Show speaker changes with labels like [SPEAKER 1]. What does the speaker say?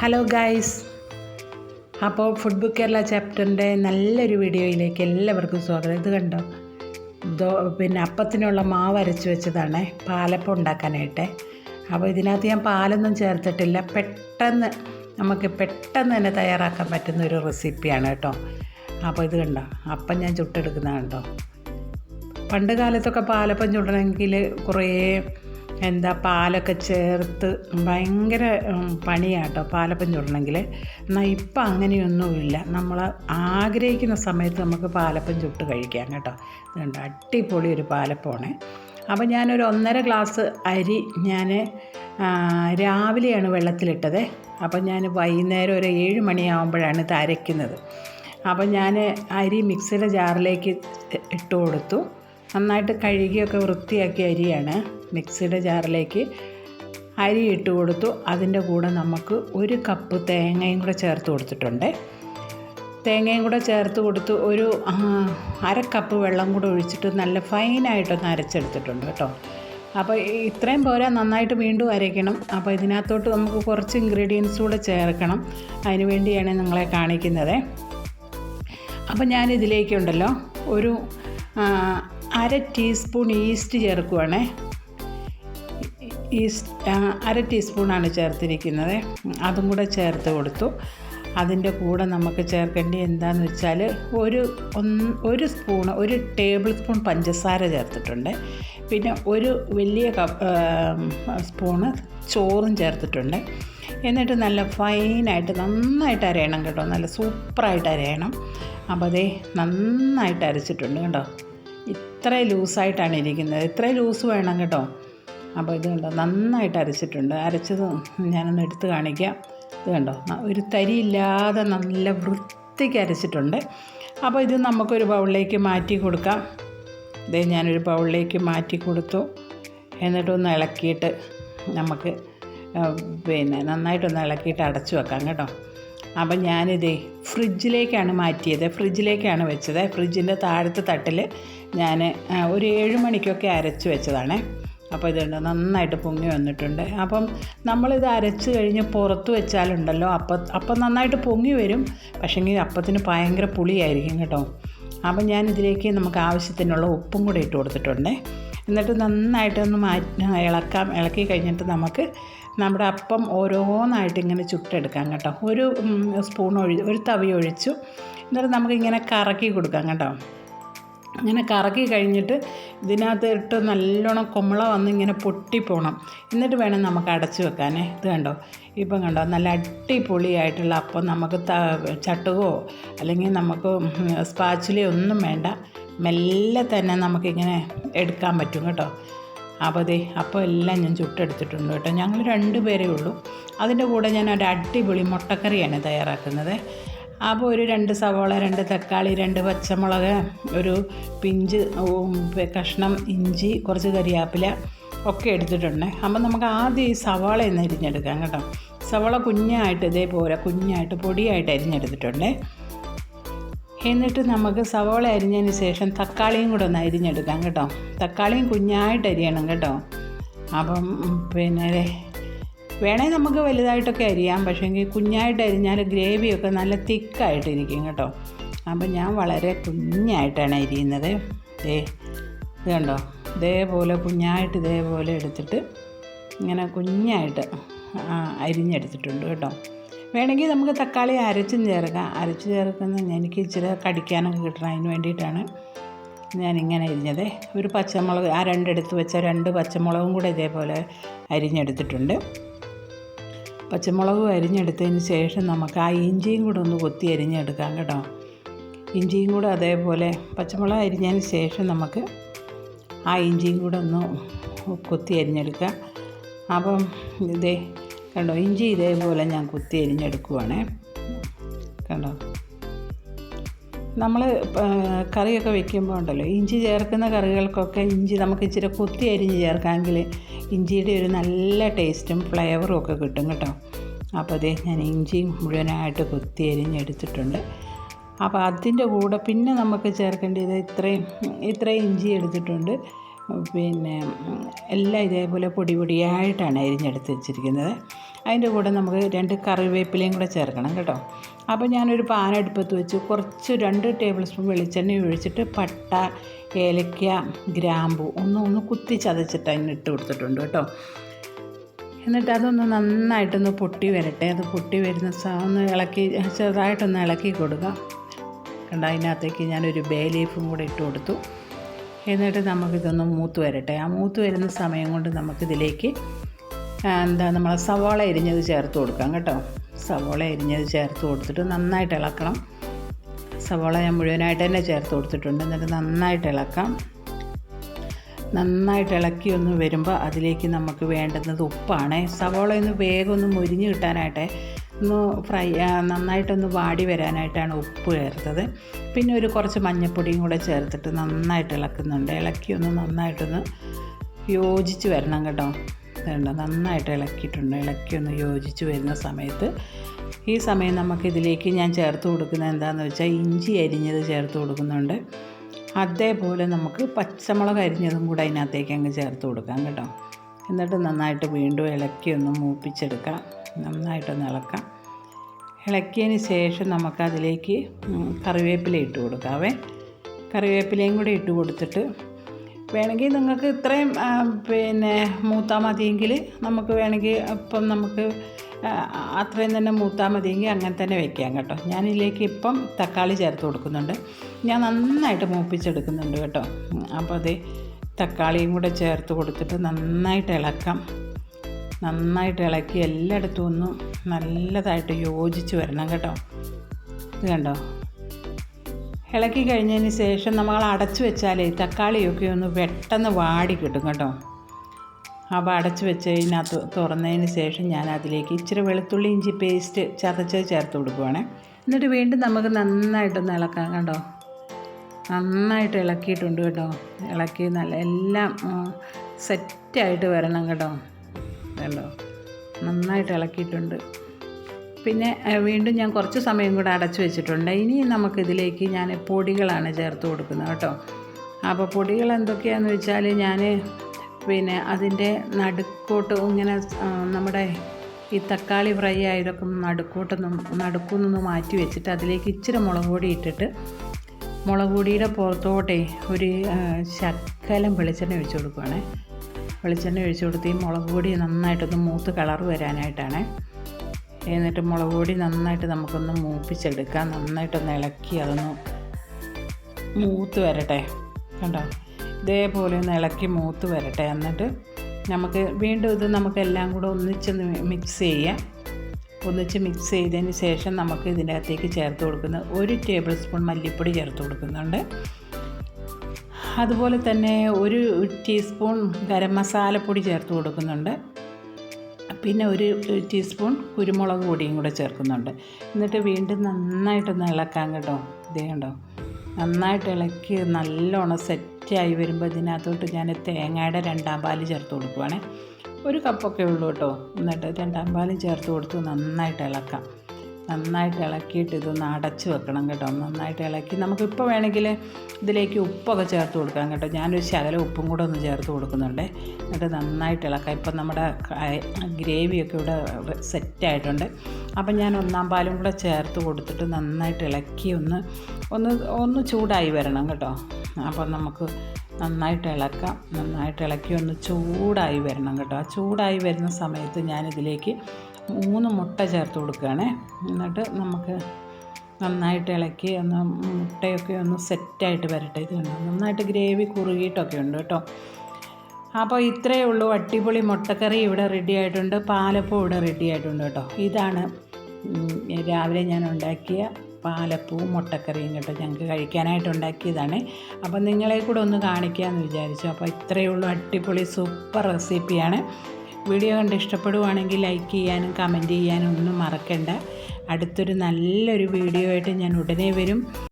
[SPEAKER 1] Hello guys അപ്പോൾ food book Kerala ചാപ്റ്ററിന്റെ നല്ലൊരു വീഡിയോയിലേക്ക് എല്ലാവർക്കും സ്വാഗതം. ഇത് കണ്ടോ? ദോ പിന്നെ അപ്പത്തിനുള്ള മാവ് അരച്ച് വെച്ചതാണ്. പാലപ്പം ഉണ്ടാക്കാനായിട്ട്. അപ്പോൾ ഇതിനകത്ത് ഞാൻ പാലൊന്നും ചേർത്തിട്ടില്ല. പെട്ടെന്ന് നമുക്ക് പെട്ടെന്ന് തന്നെ തയ്യാറാക്കാൻ പറ്റുന്ന ഒരു റെസിപ്പിയാണ് കേട്ടോ. അപ്പോൾ ഇത് കണ്ടോ? അപ്പം ഞാൻ ചുട്ടെടുക്കുന്നതാണ് കേട്ടോ. പണ്ട് കാലത്തൊക്കെ പാലപ്പം ചുടണമെങ്കിൽ കുറേ എന്താ പാലൊക്കെ ചേർത്ത് ഭയങ്കര പണിയാട്ടോ പാലപ്പം ചുടണമെങ്കിൽ എന്നാൽ ഇപ്പം അങ്ങനെയൊന്നുമില്ല. നമ്മൾ ആഗ്രഹിക്കുന്ന സമയത്ത് നമുക്ക് പാലപ്പം ചുട്ട് കഴിക്കാം കേട്ടോ. ഇതുണ്ട് അടിപൊളി ഒരു പാലപ്പമാണ്. അപ്പം ഞാനൊരു ഒന്നര ഗ്ലാസ് അരി ഞാൻ രാവിലെയാണ് വെള്ളത്തിലിട്ടത്. അപ്പം ഞാൻ വൈകുന്നേരം ഒരു ഏഴ് മണിയാകുമ്പോഴാണ് ഇത് അരയ്ക്കുന്നത്. അപ്പം ഞാൻ അരി മിക്സിയുടെ ജാറിലേക്ക് ഇട്ട് കൊടുത്തു. നന്നായിട്ട് കഴുകിയൊക്കെ വൃത്തിയാക്കിയ അരിയാണ്. മിക്സിയുടെ ജാറിലേക്ക് അരി ഇട്ട് കൊടുത്തു. അതിന്റെ കൂടെ നമുക്ക് ഒരു കപ്പ് തേങ്ങയും കൂടെ ചേർത്ത് കൊടുത്തിട്ടുണ്ട്. തേങ്ങയും കൂടെ ചേർത്ത് കൊടുത്ത്. ഒരു അര കപ്പ് വെള്ളം കൂടെ ഒഴിച്ചിട്ട് നല്ല ഫൈനായിട്ടൊന്ന് അരച്ചെടുത്തിട്ടുണ്ട് കേട്ടോ. അപ്പോൾ ഇത്രയും പോരാ നന്നായിട്ട് വീണ്ടും അരയ്ക്കണം. അപ്പോൾ ഇതിനകത്തോട്ട് നമുക്ക് കുറച്ച് ഇൻഗ്രീഡിയൻസ് കൂടെ ചേർക്കണം. അതിന് വേണ്ടിയാണ് നിങ്ങളെ കാണിക്കുന്നത്. അപ്പോൾ ഞാൻ ഞാനിതിലേക്കുണ്ടല്ലോ. ഒരു അര ടീസ്പൂൺ ഈസ്റ്റ് ചേർക്കുവാണേ. ഈസ്റ്റ് അര ടീസ്പൂണാണ് ചേർത്തിരിക്കുന്നത്. അതും കൂടെ ചേർത്ത് കൊടുത്തു. അതിന്റെ കൂടെ നമുക്ക് ചേർക്കേണ്ടി എന്താണെന്ന് വെച്ചാൽ ഒരു ഒരു സ്പൂണ് ഒരു ടേബിൾ സ്പൂൺ പഞ്ചസാര ചേർത്തിട്ടുണ്ട്. പിന്നെ ഒരു വലിയ കപ്പ് സ്പൂണ് ചോറും ചേർത്തിട്ടുണ്ട്. എന്നിട്ട് നല്ല ഫൈനായിട്ട് നന്നായിട്ട് അരയണം കേട്ടോ. നല്ല സൂപ്പറായിട്ട് അരയണം. അപ്പോൾ അതേ നന്നായിട്ട് അരച്ചിട്ടുണ്ട് കേട്ടോ. ഇത്ര ലൂസായിട്ടാണ് ഇരിക്കുന്നത്. ഇത്രയും ലൂസ് വേണം കേട്ടോ. അപ്പോൾ ഇത് കണ്ടോ നന്നായിട്ട് അരച്ചിട്ടുണ്ട്. അരച്ചത് ഞാനൊന്ന് എടുത്ത് കാണിക്കാം. ഇത് കണ്ടോ ഒരു തരിയില്ലാതെ നല്ല വൃത്തിക്ക് അരച്ചിട്ടുണ്ട്. അപ്പോൾ ഇത് നമുക്കൊരു ബൗളിലേക്ക് മാറ്റി കൊടുക്കാം. ഇതേ ഞാനൊരു ബൗളിലേക്ക് മാറ്റി കൊടുത്തു. എന്നിട്ടൊന്ന് ഇളക്കിയിട്ട് നമുക്ക് പിന്നെ നന്നായിട്ടൊന്ന് ഇളക്കിയിട്ട് അടച്ചു വെക്കാം കേട്ടോ. അപ്പം ഞാനിതേ ഫ്രിഡ്ജിലേക്കാണ് മാറ്റിയത്. ഫ്രിഡ്ജിലേക്കാണ് വെച്ചത്. ഫ്രിഡ്ജിന്റെ താഴത്തെ തട്ടിൽ ഞാൻ ഒരു ഏഴ് മണിക്കൊക്കെ അരച്ച് വെച്ചതാണ്. അപ്പോൾ ഇതുണ്ട്. നന്നായിട്ട് പൊങ്ങി വന്നിട്ടുണ്ട്. അപ്പം നമ്മളിത് അരച്ച് കഴിഞ്ഞ് പുറത്ത് വെച്ചാലുണ്ടല്ലോ അപ്പം അപ്പം നന്നായിട്ട് പൊങ്ങി വരും. പക്ഷേങ്കിൽ അപ്പത്തിന് ഭയങ്കര പുളിയായിരിക്കും കേട്ടോ. അപ്പം ഞാൻ ഇതിലേക്ക് നമുക്ക് ആവശ്യത്തിനുള്ള ഉപ്പും കൂടി ഇട്ട് കൊടുത്തിട്ടുണ്ട്. എന്നിട്ട് നന്നായിട്ടൊന്ന് മാറ്റി ഇളക്കാം. ഇളക്കി കഴിഞ്ഞിട്ട് നമുക്ക് നമ്മുടെ അപ്പം ഓരോന്നായിട്ട് ഇങ്ങനെ ചുട്ടെടുക്കാം കേട്ടോ. ഒരു സ്പൂൺ ഒഴി ഒരു തവി ഒഴിച്ചു. എന്നിട്ട് നമുക്കിങ്ങനെ കറക്കി കൊടുക്കാം കേട്ടോ. ഇങ്ങനെ കറക്കി കഴിഞ്ഞിട്ട് ഇതിനകത്ത് ഇട്ട് നല്ലോണം കുമ്പള വന്ന് ഇങ്ങനെ പൊട്ടിപ്പോണം എന്നിട്ട് വേണം നമുക്ക് അടച്ചു വെക്കാനേ. ഇത് കണ്ടോ? ഇപ്പം കണ്ടോ? നല്ല അടിപൊളിയായിട്ടുള്ള അപ്പം നമുക്ക് ചട്ടുകോ അല്ലെങ്കിൽ നമുക്ക് സ്പാച്ചിലോ ഒന്നും വേണ്ട. മെല്ലെ തന്നെ നമുക്കിങ്ങനെ എടുക്കാൻ പറ്റും കേട്ടോ. അപ്പോൾ അതെ അപ്പോൾ എല്ലാം ഞാൻ ചുട്ടെടുത്തിട്ടുണ്ട് കേട്ടോ. ഞങ്ങൾ രണ്ട് പേരേ ഉള്ളൂ. അതിന്റെ കൂടെ ഞാൻ ഒരു അടിപൊളി മുട്ടക്കറിയാണ് തയ്യാറാക്കുന്നത്. അപ്പോൾ ഒരു രണ്ട് സവോള രണ്ട് തക്കാളി രണ്ട് പച്ചമുളക് ഒരു പിഞ്ച് കഷ്ണം ഇഞ്ചി കുറച്ച് കരിയാപ്പില ഒക്കെ എടുത്തിട്ടുണ്ട്. അപ്പം നമുക്ക് ആദ്യം ഈ സവാള ഒന്ന് അരിഞ്ഞെടുക്കാം കേട്ടോ. സവാള കുഞ്ഞായിട്ട് ഇതേപോലെ കുഞ്ഞായിട്ട് പൊടിയായിട്ട് അരിഞ്ഞെടുത്തിട്ടുണ്ട്. എന്നിട്ട് നമുക്ക് സവാള അരിഞ്ഞതിന് ശേഷം തക്കാളിയും കൂടെ ഒന്ന് അരിഞ്ഞെടുക്കാം കേട്ടോ. തക്കാളിയും കുഞ്ഞായിട്ട് അരിയണം കേട്ടോ. അപ്പം പിന്നെ വേണേൽ നമുക്ക് വലുതായിട്ടൊക്കെ അരിയാം പക്ഷേങ്കിൽ കുഞ്ഞായിട്ട് അരിഞ്ഞാൽ ഗ്രേവിയൊക്കെ നല്ല തിക്കായിട്ടിരിക്കും കേട്ടോ. അപ്പം ഞാൻ വളരെ കുഞ്ഞായിട്ടാണ് അരിയുന്നത്. ദേ ഇത് കണ്ടോ? ഇതേപോലെ കുഞ്ഞായിട്ട് ഇതേപോലെ എടുത്തിട്ട് ഇങ്ങനെ കുഞ്ഞായിട്ട് അരിഞ്ഞെടുത്തിട്ടുണ്ട് കേട്ടോ. വേണമെങ്കിൽ നമുക്ക് തക്കാളി അരച്ചും ചേർക്കാം. അരച്ച് ചേർക്കുന്ന എനിക്ക് ഇച്ചിരി കടിക്കാനൊക്കെ കിട്ടണം. അതിന് വേണ്ടിയിട്ടാണ് ഞാനിങ്ങനെ അരിഞ്ഞത്. ഒരു പച്ചമുളക് ആ രണ്ടെടുത്ത് വെച്ച രണ്ട് പച്ചമുളകും കൂടെ ഇതേപോലെ അരിഞ്ഞെടുത്തിട്ടുണ്ട്. പച്ചമുളകും അരിഞ്ഞെടുത്തതിന് ശേഷം നമുക്ക് ആ ഇഞ്ചിയും കൂടെ ഒന്ന് കൊത്തി അരിഞ്ഞെടുക്കാം കേട്ടോ. ഇഞ്ചിയും കൂടെ അതേപോലെ പച്ചമുളക് അരിഞ്ഞതിന് ശേഷം നമുക്ക് ആ ഇഞ്ചിയും കൂടെ ഒന്ന് കൊത്തി അരിഞ്ഞെടുക്കാം. അപ്പം ഇതേ കണ്ടോ ഇഞ്ചി ഇതേപോലെ ഞാൻ കുത്തി അരിഞ്ഞെടുക്കുവാണേ. കണ്ടോ? നമ്മൾ കറിയൊക്കെ വെക്കുമ്പോൾ ഉണ്ടല്ലോ ഇഞ്ചി ചേർക്കുന്ന കറികൾക്കൊക്കെ ഇഞ്ചി നമുക്ക് ഇച്ചിരി കുത്തി അരിഞ്ഞ് ചേർക്കാമെങ്കിൽ ഇഞ്ചിയുടെ ഒരു നല്ല ടേസ്റ്റും ഫ്ലേവറും ഒക്കെ കിട്ടും കേട്ടോ. അപ്പോൾ അതേ ഞാൻ ഇഞ്ചിയും മുഴുവനായിട്ട് കൊത്തി അരിഞ്ഞെടുത്തിട്ടുണ്ട്. അപ്പോൾ അതിന്റെ കൂടെ പിന്നെ നമുക്ക് ചേർക്കേണ്ടത് ഇത്രയും ഇത്രയും ഇഞ്ചി എടുത്തിട്ടുണ്ട്. പിന്നെ എല്ലാം ഇതേപോലെ പൊടി പൊടിയായിട്ടാണ് അരിഞ്ഞെടുത്ത് വെച്ചിരിക്കുന്നത്. അതിന്റെ കൂടെ നമുക്ക് രണ്ട് കറിവേപ്പിലയും കൂടെ ചേർക്കണം കേട്ടോ. അപ്പോൾ ഞാനൊരു പാൻ അടുപ്പത്ത് വെച്ച് കുറച്ച് രണ്ട് ടേബിൾ സ്പൂൺ വെളിച്ചെണ്ണ ഒഴിച്ചിട്ട് പട്ട ഏലക്ക ഗ്രാമ്പു ഒന്ന് ഒന്ന് കുത്തി ചതച്ചിട്ട് അതിന് ഇട്ട് കൊടുത്തിട്ടുണ്ട് കേട്ടോ. എന്നിട്ട് അതൊന്ന് നന്നായിട്ടൊന്ന് പൊട്ടി വരട്ടെ. അത് പൊട്ടി വരുന്ന ഒന്ന് ഇളക്കി ചെറുതായിട്ടൊന്ന് ഇളക്കി കൊടുക്കുക കണ്ട അതിനകത്തേക്ക് ഞാനൊരു ബേ ലീഫും കൂടെ ഇട്ട് കൊടുത്തു. എന്നിട്ട് നമുക്കിതൊന്ന് മൂത്ത് വരട്ടെ. ആ മൂത്ത് വരുന്ന സമയം കൊണ്ട് നമുക്കിതിലേക്ക് എന്താ നമ്മളെ സവാള എരിഞ്ഞത് ചേർത്ത് കൊടുക്കാം കേട്ടോ. സവാള എരിഞ്ഞത് ചേർത്ത് കൊടുത്തിട്ട് നന്നായിട്ട് ഇളക്കണം. സവോള ഞാൻ മുഴുവനായിട്ട് തന്നെ ചേർത്ത് കൊടുത്തിട്ടുണ്ട്. എന്നിട്ട് നന്നായിട്ട് ഇളക്കാം. നന്നായിട്ട് ഇളക്കി ഒന്ന് വരുമ്പോൾ അതിലേക്ക് നമുക്ക് വേണ്ടുന്നത് ഉപ്പാണ്. സവോള ഒന്ന് വേഗം ഒന്ന് മുരിഞ്ഞ് കിട്ടാനായിട്ട് ഒന്ന് ഫ്രൈ നന്നായിട്ടൊന്ന് വാടി വരാനായിട്ടാണ് ഉപ്പ് ചേർത്തത്. പിന്നെ ഒരു കുറച്ച് മഞ്ഞൾപ്പൊടിയും കൂടെ ചേർത്തിട്ട് നന്നായിട്ട് ഇളക്കുന്നുണ്ട്. ഇളക്കി ഒന്ന് നന്നായിട്ടൊന്ന് യോജിച്ച് വരണം കേട്ടോ. വേണ്ട നന്നായിട്ട് ഇളക്കിയിട്ടുണ്ട്. ഇളക്കി ഒന്ന് യോജിച്ച് വരുന്ന സമയത്ത് ഈ സമയം നമുക്കിതിലേക്ക് ഞാൻ ചേർത്ത് കൊടുക്കുന്നത് എന്താണെന്ന് വെച്ചാൽ ഇഞ്ചി അരിഞ്ഞത് ചേർത്ത് കൊടുക്കുന്നുണ്ട്. അതേപോലെ നമുക്ക് പച്ചമുളക് അരിഞ്ഞതും കൂടെ അതിനകത്തേക്ക് അങ്ങ് ചേർത്ത് കൊടുക്കാം കേട്ടോ. എന്നിട്ട് നന്നായിട്ട് വീണ്ടും ഇളക്കി ഒന്ന് മൂപ്പിച്ചെടുക്കാം. നന്നായിട്ടൊന്ന് ഇളക്കാം. ഇളക്കിയതിന് ശേഷം നമുക്കതിലേക്ക് കറിവേപ്പില ഇട്ട് കൊടുക്കാവേ. കറിവേപ്പിലയും കൂടി ഇട്ട് കൊടുത്തിട്ട് വേണമെങ്കിൽ നിങ്ങൾക്ക് ഇത്രയും പിന്നെ മൂത്താൽ മതിയെങ്കിൽ നമുക്ക് വേണമെങ്കിൽ ഇപ്പം നമുക്ക് അത്രയും തന്നെ മൂത്താൽ മതിയെങ്കിൽ അങ്ങനെ തന്നെ വെക്കാം കേട്ടോ. ഞാനിതിലേക്ക് ഇപ്പം തക്കാളി ചേർത്ത് കൊടുക്കുന്നുണ്ട്. ഞാൻ നന്നായിട്ട് മൂപ്പിച്ചെടുക്കുന്നുണ്ട് കേട്ടോ. അപ്പോൾ അത് തക്കാളിയും കൂടെ ചേർത്ത് കൊടുത്തിട്ട് നന്നായിട്ട് ഇളക്കാം. നന്നായിട്ട് ഇളക്കി എല്ലായിടത്തും ഒന്നും നല്ലതായിട്ട് യോജിച്ച് വരണം കേട്ടോ. ഇത് കണ്ടോ? ഇളക്കി കഴിഞ്ഞതിന് ശേഷം നമ്മൾ അടച്ചു വെച്ചാലേ തക്കാളിയൊക്കെ ഒന്ന് പെട്ടെന്ന് വാടി കിട്ടും കേട്ടോ. അപ്പോൾ അടച്ചു വെച്ചതിനകത്ത് തുറന്നതിന് ശേഷം ഞാൻ അതിലേക്ക് ഇച്ചിരി വെളുത്തുള്ളി ഇഞ്ചി പേസ്റ്റ് ചതച്ച് ചേർത്ത് കൊടുക്കുവാണേ. എന്നിട്ട് വീണ്ടും നമുക്ക് നന്നായിട്ടൊന്ന് ഇളക്കാം കേട്ടോ നന്നായിട്ട് ഇളക്കിയിട്ടുണ്ട് കേട്ടോ. ഇളക്കി നല്ല എല്ലാം സെറ്റായിട്ട് വരണം കേട്ടോ. കേട്ടോ നന്നായിട്ട് ഇളക്കിയിട്ടുണ്ട്. പിന്നെ വീണ്ടും ഞാൻ കുറച്ച് സമയം കൂടെ അടച്ചു വെച്ചിട്ടുണ്ട്. ഇനി നമുക്കിതിലേക്ക് ഞാൻ പൊടികളാണ് ചേർത്ത് കൊടുക്കുന്നത് കേട്ടോ. അപ്പോൾ പൊടികൾ എന്തൊക്കെയാണെന്ന് വെച്ചാൽ ഞാൻ പിന്നെ അതിന്റെ നടുക്കോട്ട് ഇങ്ങനെ നമ്മുടെ ഈ തക്കാളി ഫ്രൈ ആയതൊക്കെ നടുക്കോട്ടൊന്നും നടുക്കുനിന്ന് മാറ്റി വെച്ചിട്ട് അതിലേക്ക് ഇച്ചിരി മുളക് പൊടി ഇട്ടിട്ട് മുളക് പൊടിയുടെ പുറത്തോട്ടെ ഒരു ശക്കലം വെളിച്ചെണ്ണ ഒഴിച്ചു കൊടുക്കുവാണേ. വെളിച്ചെണ്ണ ഒഴിച്ചു കൊടുത്ത് ഈ മുളക് പൊടി നന്നായിട്ടൊന്ന് മൂത്ത് കളർ വരാനായിട്ടാണ്. എന്നിട്ട് മുളക് പൊടി നന്നായിട്ട് നമുക്കൊന്ന് മൂപ്പിച്ചെടുക്കാം. നന്നായിട്ടൊന്ന് ഇളക്കി അതൊന്ന് മൂത്ത് വരട്ടെ. കണ്ടോ? ഇതേപോലെ ഒന്ന് ഇളക്കി മൂത്ത് വരട്ടെ. എന്നിട്ട് നമുക്ക് വീണ്ടും ഇത് നമുക്കെല്ലാം കൂടെ ഒന്നിച്ചൊന്ന് മിക്സ് ചെയ്യാം. ഒന്നിച്ച് മിക്സ് ചെയ്തതിന് ശേഷം നമുക്ക് ഇതിന്റെ അകത്തേക്ക് ചേർത്ത് കൊടുക്കുന്ന ഒരു ടേബിൾ സ്പൂൺ മല്ലിപ്പൊടി ചേർത്ത് കൊടുക്കുന്നുണ്ട്. അതുപോലെ തന്നെ ഒരു ടീസ്പൂൺ ഗരം മസാലപ്പൊടി ചേർത്ത് കൊടുക്കുന്നുണ്ട്. പിന്നെ ഒരു ടീസ്പൂൺ കുരുമുളക് പൊടിയും കൂടെ ചേർക്കുന്നുണ്ട്. എന്നിട്ട് വീണ്ടും നന്നായിട്ടൊന്ന് ഇളക്കാം കേട്ടോ. ഇതേ കണ്ടോ? നന്നായിട്ട് ഇളക്കി നല്ലോണം സെറ്റായി വരുമ്പോൾ ഇതിനകത്തോട്ട് ഞാൻ തേങ്ങയുടെ രണ്ടാം പാൽ ചേർത്ത് കൊടുക്കുവാണേ. ഒരു കപ്പൊക്കെ ഉള്ളൂ കേട്ടോ. എന്നിട്ട് രണ്ടാം പാലും ചേർത്ത് കൊടുത്ത് നന്നായിട്ട് ഇളക്കാം. നന്നായിട്ട് ഇളക്കിയിട്ട് ഇതൊന്ന് അടച്ചു വെക്കണം കേട്ടോ. നന്നായിട്ട് ഇളക്കി. നമുക്കിപ്പോൾ വേണമെങ്കിൽ ഇതിലേക്ക് ഉപ്പൊക്കെ ചേർത്ത് കൊടുക്കാം കേട്ടോ. ഞാനൊരു ശകലം ഉപ്പും കൂടെ ഒന്ന് ചേർത്ത് കൊടുക്കുന്നുണ്ട്. എന്നിട്ട് നന്നായിട്ട് ഇളക്കാം. ഇപ്പം നമ്മുടെ ഗ്രേവിയൊക്കെ ഇവിടെ സെറ്റായിട്ടുണ്ട് അപ്പം ഞാൻ ഒന്നാം പാലും കൂടെ ചേർത്ത് കൊടുത്തിട്ട് നന്നായിട്ട് ഇളക്കി ഒന്ന് ഒന്ന് ഒന്ന് ചൂടായി വരണം കേട്ടോ. അപ്പം നമുക്ക് നന്നായിട്ട് ഇളക്കാം. നന്നായിട്ട് ഇളക്കി ഒന്ന് ചൂടായി വരണം കേട്ടോ. ആ ചൂടായി വരുന്ന സമയത്ത് ഞാനിതിലേക്ക് മൂന്ന് മുട്ട ചേർത്ത് കൊടുക്കുകയാണേ. എന്നിട്ട് നമുക്ക് നന്നായിട്ട് ഇളക്കി ഒന്ന് മുട്ടയൊക്കെ ഒന്ന് സെറ്റായിട്ട് വരട്ടെ ഇത് നന്നായിട്ട് ഗ്രേവി കുറുകിയിട്ടൊക്കെ ഉണ്ട് കേട്ടോ. അപ്പോൾ ഇത്രയേ ഉള്ളൂ. അടിപൊളി മുട്ടക്കറി ഇവിടെ റെഡി ആയിട്ടുണ്ട്. പാലപ്പം ഇവിടെ റെഡി ആയിട്ടുണ്ട് കേട്ടോ. ഇതാണ് രാവിലെ ഞാൻ ഉണ്ടാക്കിയ പാലപ്പവും മുട്ടക്കറിയും കേട്ടോ ഞങ്ങൾക്ക് കഴിക്കാനായിട്ട് ഉണ്ടാക്കിയതാണ്. അപ്പോൾ നിങ്ങളെ കൂടെ ഒന്ന് കാണിക്കാമെന്ന് വിചാരിച്ചു. അപ്പോൾ ഇത്രയേ ഉള്ളൂ. അടിപൊളി സൂപ്പർ റെസിപ്പിയാണ്. വീഡിയോ കണ്ട് ഇഷ്ടപ്പെടുവാണെങ്കിൽ ലൈക്ക് ചെയ്യാനും കമന്റ് ചെയ്യാനും ഒന്നും മറക്കണ്ട. അടുത്തൊരു നല്ലൊരു വീഡിയോ ആയിട്ട് ഞാൻ ഉടനെ വരും.